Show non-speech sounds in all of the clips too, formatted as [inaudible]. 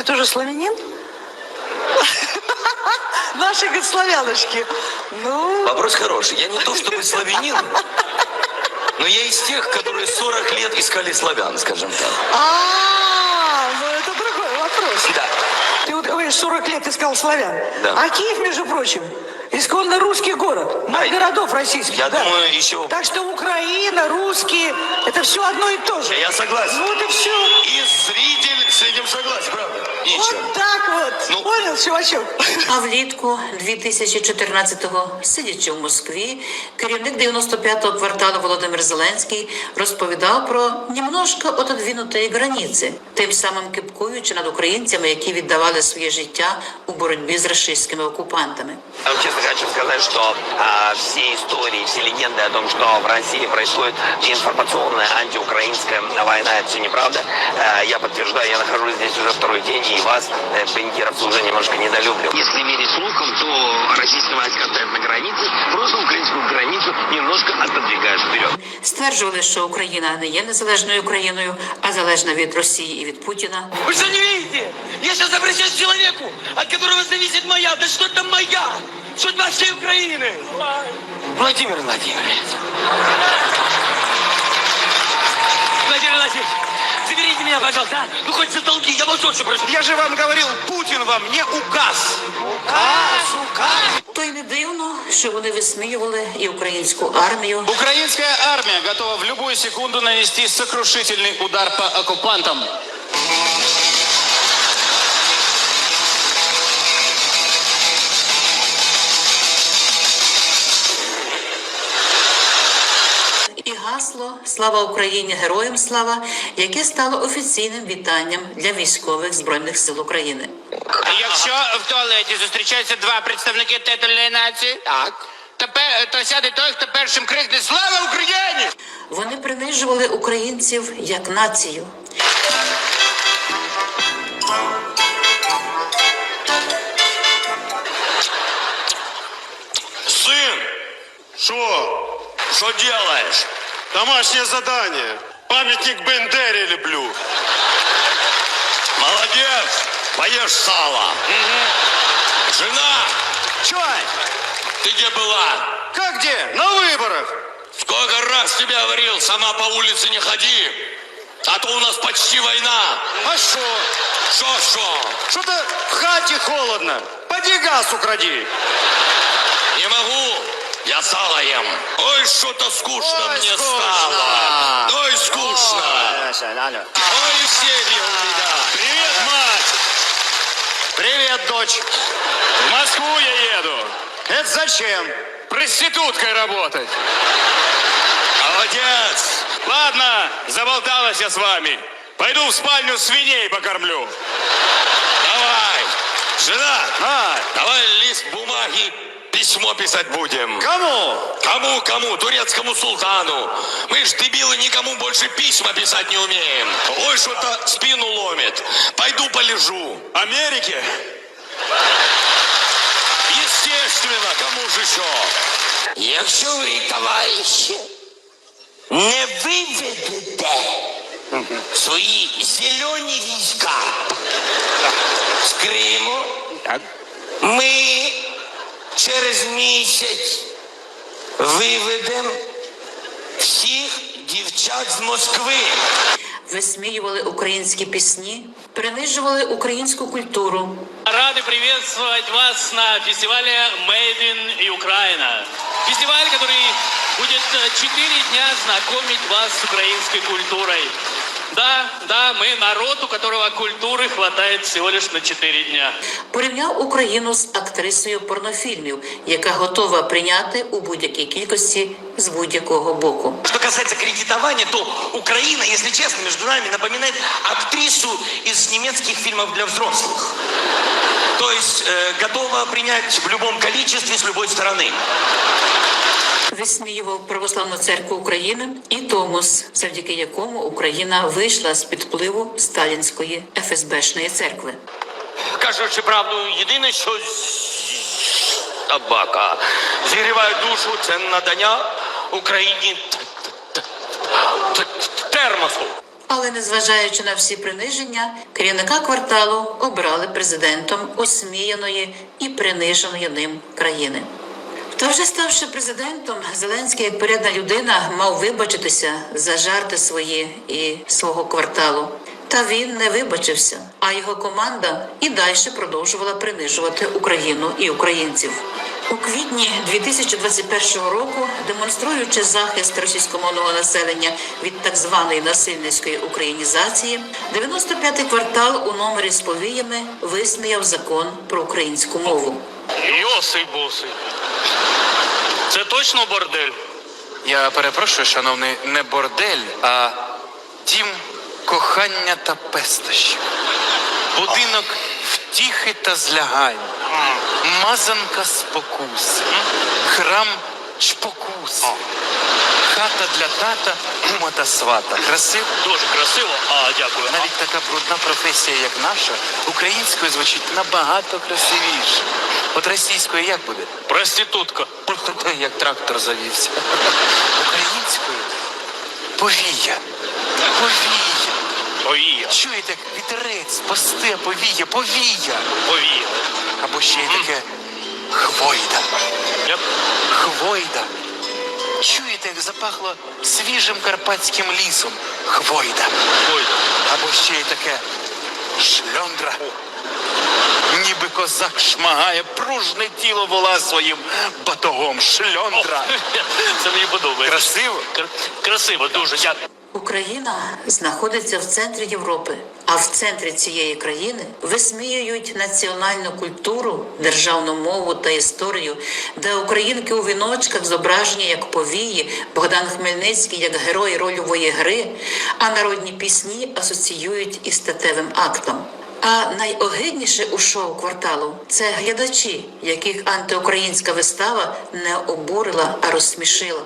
Ты тоже славянин? Наши, говорит, славяночки. Ну, Вопрос хороший. Я не то чтобы славянин, но я из тех, которые 40 лет искали славян, скажем так. а, ну это другой вопрос. Да. Ты вот говоришь, 40 лет искал славян. Да. А Киев, между прочим, исконно русский город. Мать Да, городов российских. Я да. думаю, еще... Так что Украина, русские, это все одно и то же. Я согласен. Вот и все. И зритель с этим согласен, правда? Ничего. Вот так вот. Ну. Понял, чувачок? А влітку 2014-го, сидячи в Москві, керівник 95-го кварталу Володимир Зеленський розповідав про немножко отодвинутої границі, тим самим кипкуючи над українцями, які віддавали своє життя у боротьбі з рашистськими окупантами. Я вам честно хочу сказать, что а, все истории, все легенды о том, что в России происходит информационная антиукраинская война, это все неправда. А, я подтверждаю, я нахожусь здесь уже второй день, и вас, э, бендеровцы, уже немножко недолюблю. Если верить слухам, то российские войска стоят на границе, просто украинскую границу отодвигают вперед. Стверджували, що Україна не є незалежною Україною, а залежна від Росії і від Путіна. Вы что не видите? Я сейчас обращаюсь к человеку, от которого зависит моя, да что там моя, судьба всей Украины. Владимир Владимирович. Владимир Владимирович, заберите меня, пожалуйста, а? ну хоть за долги, я вас. Я же вам говорил, Путин вам не указ. Указ, указ. То й не дивно, що вони висміювали і українську армію, Украинская армия готова в любую секунду нанести сокрушительный удар по оккупантам. Гасло Слава Україні! Героям слава, яке стало офіційним вітанням для військових збройних сил України. Якщо в туалеті зустрічаються два представники титульної нації, Так. то, то сяде той, хто першим крикне Слава Україні! Вони принижували українців як націю. Сын, что? Что делаешь? Домашнее задание. Памятник Бендере люблю. Молодец, поешь сало. Жена, Чё? ты где была? Как где? На выборах. Сколько раз тебе говорил, сама по улице не ходи, а то у нас почти война. А что? Шо-шо? Что-то в хате холодно. Поди газ укради. Я сало ем. Ой, что-то скучно Ой, мне скучно. стало. Ой, скучно. Ой, веселье у меня. Привет, мать. Привет, дочь. В Москву я еду. Это зачем? Проституткой работать. Молодец. Ладно, заболталась я с вами. Пойду в спальню свиней покормлю. Давай. Жена, А, давай лист бумаги, письмо писать будем. кому? Кому, кому? Турецкому султану. Мы ж дебилы никому больше письма писать не умеем. Ой, что-то спину ломит. Пойду полежу. Америке? Естественно, кому же еще? Якщо ви, товариші, не виведете [laughs] свої зелені через місяць виведемо всіх дівчат з Москви. Висміювали українські пісні, принижували українську культуру, Рады приветствовать вас на фестивале Made in Ukraine. Фестиваль, который будет э, четыре дня знакомить вас с украинской культурой. Да, да, мы народ, у которого культуры хватает всего лишь на четыре дня. порівняв Україну з актрисою порнофільмів, яка готова прийняти у будь-якій кількості з будь-якого боку. Что касается кредитования, то Украина, если честно, между нами напоминает актрису из немецких фильмов для взрослых. То есть э, готова принять в любом количестве с любой стороны. Висміював Православну церкву України і Томос, завдяки якому Україна вийшла з під впливу сталінської ФСБшної церкви. Кажучи правду, єдине, що табака зігріває душу, це надання Україні т- т- т- термосу. Але незважаючи на всі приниження, керівника кварталу обрали президентом осміяної і приниженої ним країни. Та вже ставши президентом, Зеленський, як порядна людина, мав вибачитися за жарти свої і свого кварталу. Та він не вибачився, а його команда і далі продовжувала принижувати Україну і українців. У квітні 2021 року, демонструючи захист російськомовного населення від так званої насильницької українізації, 95-й квартал у номері з повіями висміяв закон про українську мову. Йосий босий. Це точно бордель? Я перепрошую, шановний, не бордель, а дім кохання та пестощів. Будинок втіхи та злягань. Мазанка спокуси. Храм чпокуси. Хата для тата, кума та свата. Красиво. Дуже красиво. А, дякую. Навіть така брудна професія, як наша, українською звучить набагато красивіше. От російською як буде? Проститутка. Як трактор завівся. Українською повія. Повія. Повія. Чуєте, вітерець, посте, повія, повія. Повія. Або ще й таке хвойда. Я... Хвойда. Чуєте, як запахло свіжим карпатським лісом. Хвойда. Ой. Або ще й таке шльондра. Ніби козак шмагає пружне тіло вола своїм батогом. Шльондра. [laughs] Це мені подобається. Красиво? Кр- Красиво, дуже. Дякую. Україна знаходиться в центрі Європи, а в центрі цієї країни висміюють національну культуру, державну мову та історію, де українки у віночках зображені як повії, Богдан Хмельницький як герой рольової гри, а народні пісні асоціюють із статевим актом. А найогидніше у шоу кварталу це глядачі, яких антиукраїнська вистава не обурила, а розсмішила.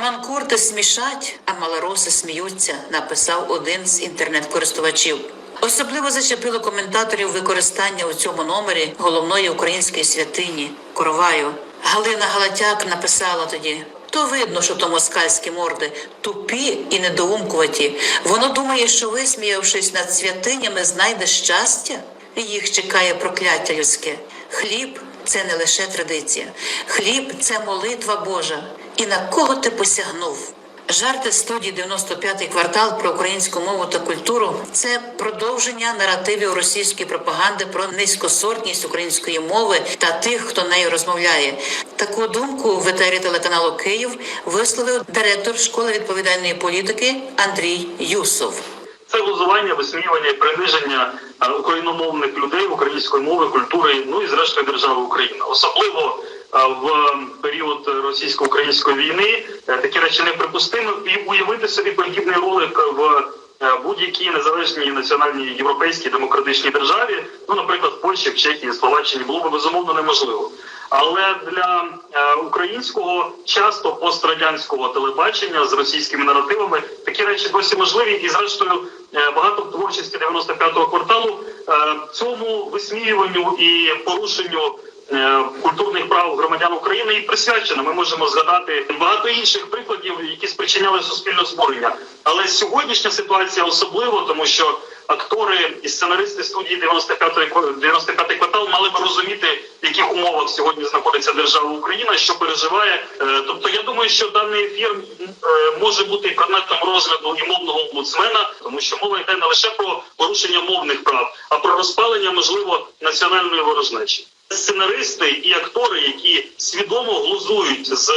Манкурти смішать, а малороси сміються, написав один з інтернет-користувачів. Особливо зачепило коментаторів використання у цьому номері головної української святині Короваю. Галина Галатяк написала тоді: то видно, що то москальські морди тупі і недоумкуваті. Воно думає, що висміявшись над святинями, знайде щастя. Їх чекає прокляття людське. Хліб це не лише традиція. Хліб це молитва Божа. І на кого ти посягнув? Жарти студії 95-й квартал про українську мову та культуру це продовження наративів російської пропаганди про низькосортність української мови та тих, хто нею розмовляє. Таку думку в етері телеканалу Київ висловив директор школи відповідальної політики Андрій Юсов. Це глузування, висміювання і приниження е, україномовних людей, української мови, культури, ну і зрештою держави Україна. Особливо в період російсько-української війни е, такі речі неприпустимо. І уявити собі подібний ролик в е, будь-якій незалежній національній європейській демократичній державі, ну наприклад, в Польщі, в Чехії, Словаччині, було б безумовно неможливо. Але для е, українського часто пострадянського телебачення з російськими наративами такі речі досі можливі, і зрештою е, багато творчості 95-го кварталу е, цьому висміюванню і порушенню. е, Культурних прав громадян України і присвячено. Ми можемо згадати багато інших прикладів, які спричиняли суспільне збурення. Але сьогоднішня ситуація особливо, тому що актори і сценаристи студії 95-ї 95-й квартал мали б розуміти, в яких умовах сьогодні знаходиться держава Україна, що переживає. Е, Тобто, я думаю, що даний ефір е, може бути предметом розгляду і мовного омбудсмена, тому що мова йде не лише про порушення мовних прав, а про розпалення можливо національної ворожнечі. Сценаристи і актори, які свідомо глузують з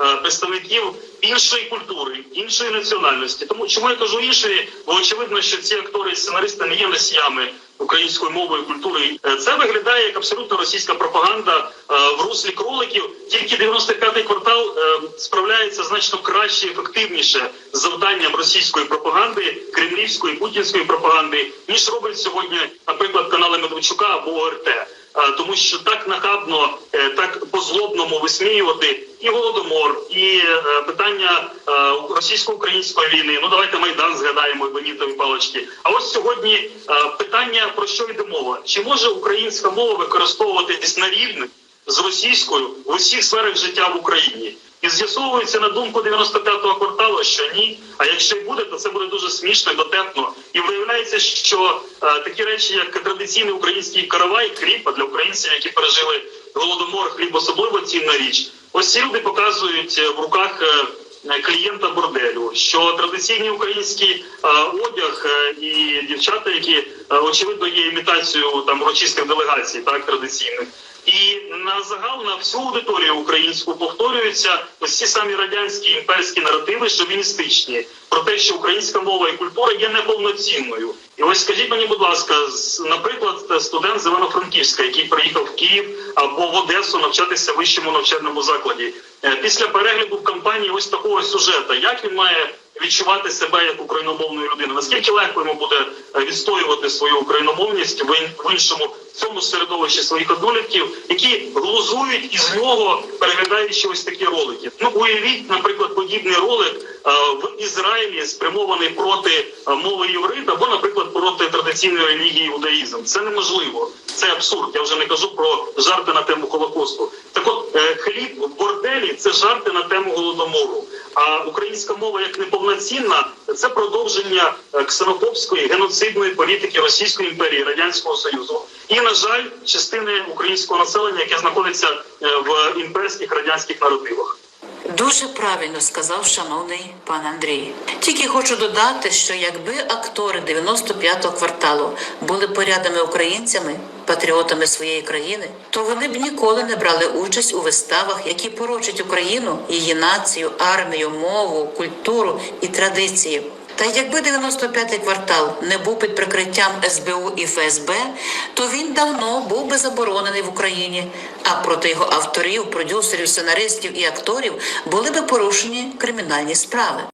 е, представників іншої культури, іншої національності. Тому чому я кажу іншої? Бо очевидно, що ці актори і сценаристи не є носіями української мови і культури. Е, Це виглядає як абсолютно російська пропаганда е, в руслі кроликів. Тільки 95-й квартал справляється значно краще, ефективніше з завданням російської пропаганди, кремлівської, путінської пропаганди, ніж робить сьогодні, наприклад, канали Медведчука або ОРТ. Тому що так нахабно, е, так по-злобному висміювати і голодомор, і е, питання е, російсько-української війни. Ну давайте майдан згадаємо бенітові палочки. А ось сьогодні питання про що йде мова: чи може українська мова використовуватись на рівних з російською в усіх сферах життя в Україні. І з'ясовується на думку 95-го кварталу, що ні. А якщо й буде, то це буде дуже смішно і дотепно. І виявляється, що е, такі речі, як традиційний український каравай, хліб, а для українців, які пережили голодомор, хліб особливо цінна річ. Ось ці люди показують е, в руках. е, Клієнта борделю, що традиційний український е, одяг е, і дівчата, які е, очевидно є імітацією там урочистих делегацій, так традиційних, і на загал на всю аудиторію українську повторюються ось ці самі радянські імперські наративи, шовіністичні, про те, що українська мова і культура є неповноцінною. І ось скажіть мені, будь ласка, наприклад, студент з Івано-Франківська, який приїхав в Київ або в Одесу навчатися в вищому навчальному закладі, е, після перегляду в кампанії ось такого сюжета, як він має відчувати себе як україномовною людиною? Наскільки легко йому буде е, відстоювати свою україномовність в іншому цьому середовищі своїх однолітків, які глузують із нього, переглядаючи ось такі ролики? Ну уявіть, наприклад, подібний ролик е, в Ізраїлі спрямований проти е, мови єврит або, наприклад, проти традиційної релігії іудаїзм. Це неможливо. Це абсурд. Я вже не кажу про жарти на тему Холокосту. Так от е, хліб в борделі це жарти на тему голодомору. А українська мова як неповноцінна це продовження ксенофобської геноцидної політики Російської імперії Радянського Союзу. І на жаль, частини українського населення, яке знаходиться е, в імперських радянських наративах. Дуже правильно сказав шановний пан Андрій. Тільки хочу додати, що якби актори 95-го кварталу були порядними українцями, патріотами своєї країни, то вони б ніколи не брали участь у виставах, які порочать Україну, її націю, армію, мову, культуру і традиції. Та якби 95-й квартал не був під прикриттям СБУ і ФСБ, то він давно був би заборонений в Україні. А проти його авторів, продюсерів, сценаристів і акторів були би порушені кримінальні справи.